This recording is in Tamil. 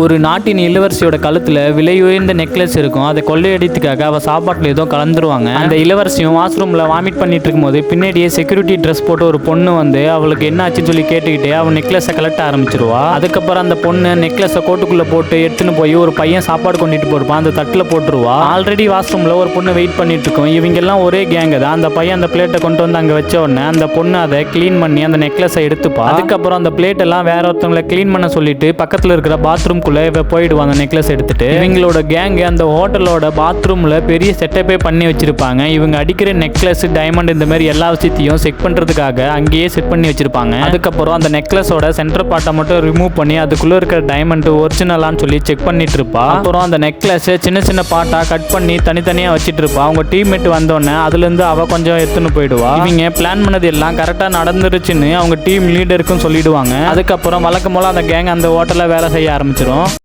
ஒரு நாட்டின் இளவரசியோட கழுத்துல விலை உயர்ந்த நெக்லஸ் இருக்கும். அதை கொள்ளையடித்துக்காக அவ சாப்பாட்டுல ஏதோ கலந்துருவாங்க. அந்த இளவரசியும் வாஷ்ரூம்ல வாமிட் பண்ணிட்டு இருக்கும்போது பின்னாடியே செக்யூரிட்டி ட்ரெஸ் போட்டு ஒரு பொண்ணு வந்து அவளுக்கு என்ன ஆச்சுன்னு சொல்லி கேட்டுக்கிட்டே அவன் நெக்லஸை கலெக்ட் ஆரம்பிச்சிருவா. அதுக்கப்புறம் அந்த பொண்ணு நெக்லஸை கோட்டுக்குள்ள போட்டு எடுத்துன்னு போய் ஒரு பையன் சாப்பாடு கொண்டுட்டு போயிருப்பான். அந்த தட்டுல போட்டுருவா. ஆல்ரெடி வாஷ்ரூம்ல ஒரு பொண்ணு வெயிட் பண்ணிட்டு இருக்கும். இவங்க எல்லாம் ஒரே கேங்க தான். அந்த பையன் அந்த பிளேட்டை கொண்டு வந்து அங்க வச்ச உடனே அந்த பொண்ணு அதை க்ளீன் பண்ணி அந்த நெக்லஸை எடுத்துப்பா. அதுக்கப்புறம் அந்த பிளேட் எல்லாம் வேற ஒருத்தவங்களை க்ளீன் பண்ண சொல்லிட்டு பக்கத்துல இருக்கிற பாத்ரூம் இவ போயிடுவாங்க அந்த நெக்லஸ் எடுத்துட்டு. இவங்களோட கேங்கு அந்த ஹோட்டலோட பாத்ரூமில் பெரிய செட்டப்பே பண்ணி வச்சிருப்பாங்க. இவங்க அடிக்கிற நெக்லஸ் டைமண்ட் இந்த மாதிரி எல்லா விஷயத்தையும் செக் பண்ணுறதுக்காக அங்கேயே செட் பண்ணி வச்சிருப்பாங்க. அதுக்கப்புறம் அந்த நெக்லஸோட சென்டர் பார்ட்டை மட்டும் ரிமூவ் பண்ணி அதுக்குள்ளே இருக்கிற டைமண்ட் ஒரிஜினலான்னு சொல்லி செக் பண்ணிட்டு இருப்பா. அப்புறம் அந்த நெக்லஸ் சின்ன சின்ன பாட்டாக கட் பண்ணி தனித்தனியாக வச்சுட்டு இருப்பா. அவங்க டீம்மேட் வந்தோடனே அதுலேருந்து அவள் கொஞ்சம் எடுத்துன்னு போயிடுவா. இவங்க பிளான் பண்ணது எல்லாம் கரெக்டாக நடந்துருச்சுன்னு அவங்க டீம் லீடருக்கும் சொல்லிடுவாங்க. அதுக்கப்புறம் வழக்கம் போல் அந்த கேங் அந்த ஹோட்டலில் வேலை செய்ய ஆரம்பிச்சிடும் no?